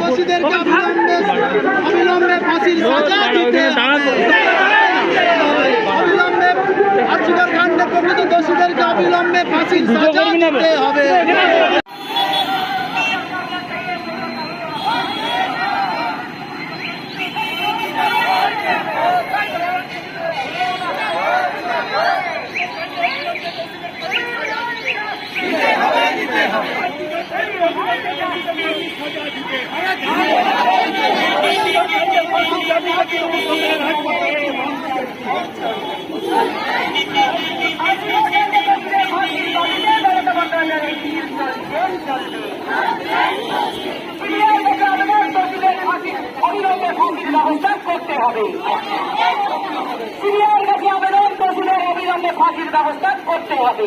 দোষীদেরকে অবিলম্বে অবিলম্বে ফাঁসির সাজা দিতে অবিলম্বে আর্থিকের কাণ্ডে প্রকৃত দোষীদেরকে অবিলম্বে ফাঁসির সাজা দিতে হবে। করতে হবে সিরিয়ার কাছে আবেদন দোষীদের অবিলম্বে ফাঁসির ব্যবস্থা করতে হবে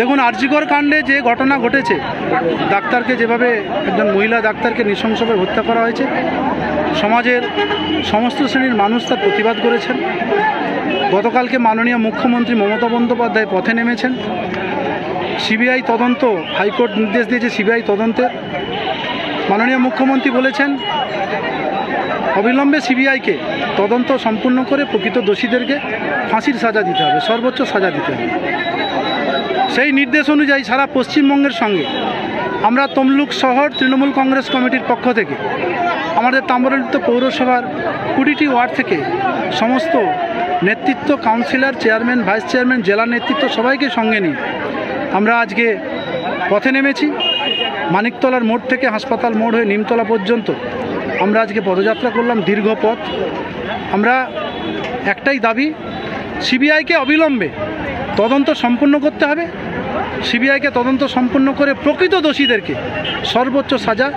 দেখুন আরজিকর কাণ্ডে যে ঘটনা ঘটেছে, ডাক্তারকে যেভাবে একজন মহিলা ডাক্তারকে নৃশংসভাবে হত্যা করা হয়েছে, সমাজের সমস্ত শ্রেণির মানুষ তার প্রতিবাদ করেছেন। গতকালকে মাননীয় মুখ্যমন্ত্রী মমতা বন্দ্যোপাধ্যায় পথে নেমেছেন। সিবিআই তদন্ত, হাইকোর্ট নির্দেশ দিয়েছে সিবিআই তদন্তের মাননীয় মুখ্যমন্ত্রী বলেছেন, অবিলম্বে সিবিআইকে তদন্ত সম্পূর্ণ করে প্রকৃত দোষীদেরকে ফাঁসির সাজা দিতে হবে, সর্বোচ্চ সাজা দিতে হবে। সেই নির্দেশ অনুযায়ী সারা পশ্চিমবঙ্গের সঙ্গে আমরা তমলুক শহর তৃণমূল কংগ্রেস কমিটির পক্ষ থেকে আমাদের তাম্রলিপ্ত পৌরসভার কুড়িটি ওয়ার্ড থেকে সমস্ত নেতৃত্ব কাউন্সিলর, চেয়ারম্যান, ভাইস চেয়ারম্যান, জেলা নেতৃত্ব সবাইকে সঙ্গে নিয়ে আমরা আজকে পথে নেমেছি। মানিকতলার মোড় থেকে হাসপাতাল মোড় হয়ে নিমতলা পর্যন্ত আমরা আজকে পদযাত্রা করলাম, দীর্ঘ পথ। আমরা একটাই দাবি, সিবিআইকে অবিলম্বে তদন্ত সম্পূর্ণ করতে হবে। সিবিআইকে তদন্ত সম্পূর্ণ করে প্রকৃত দোষীদেরকে সর্বোচ্চ সাজা,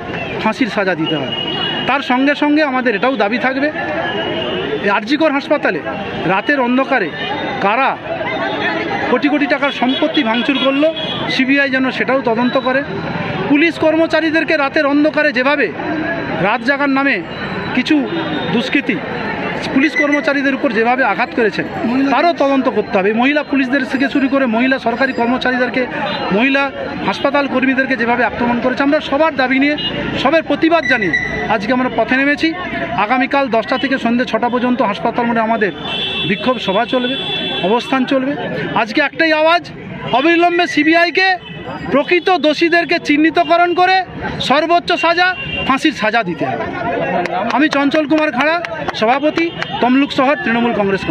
ফাঁসির সাজা দিতে হবে। তার সঙ্গে সঙ্গে আমাদের এটাও দাবি থাকবে আরজিকর হাসপাতালে রাতের অন্ধকারে কারা কোটি কোটি টাকার সম্পত্তি ভাঙচুর করল, সিবিআই যেন সেটাও তদন্ত করে। পুলিশ কর্মচারীদেরকে রাতের অন্ধকারে যেভাবে রাত জাগার নামে কিছু দুষ্কৃতী পুলিশ কর্মচারীদের উপর যেভাবে আঘাত করেছেন তারও তদন্ত করতে হবে। মহিলা পুলিশদের থেকে শুরু করে মহিলা সরকারি কর্মচারীদেরকে মহিলা হাসপাতাল কর্মীদেরকে যেভাবে আক্রমণ করেছে আমরা সবার দাবি নিয়ে সবের প্রতিবাদ জানিয়ে আজকে আমরা পথে নেমেছি। আগামীকাল দশটা থেকে সন্ধ্যে ছটা পর্যন্ত হাসপাতাল মোড়ে আমাদের বিক্ষোভ সভা চলবে অবস্থান চলবে। আজকে একটাই আওয়াজ অবিলম্বে সিবিআইকে প্রকৃত দোষীদেরকে চিহ্নিতকরণ করে সর্বোচ্চ সাজা ফাঁসির সাজা দিতে হবে। আমি চঞ্চল কুমার খাড়া, সভাপতি, তমলুক শহর, তৃণমূল কংগ্রেস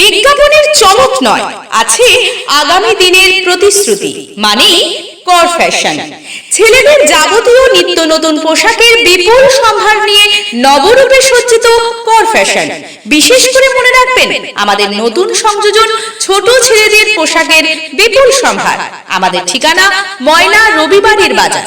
বিজ্ঞাপনের চমক নয়, আছে আগামী দিনের প্রতিশ্রুতি মানে কর ফ্যাশন ছেলেদের যাবতীয় নিত্য নতুন পোশাকের বিপুল সম্ভার নিয়ে নবরূপে সজ্জিত কর ফ্যাশন বিশেষ করে মনে রাখবেন, আমাদের নতুন সংযোজন ছোট ছেলেদের পোশাকের বিপুল সম্ভার। আমাদের ঠিকানা ময়না রবিবারের বাজার।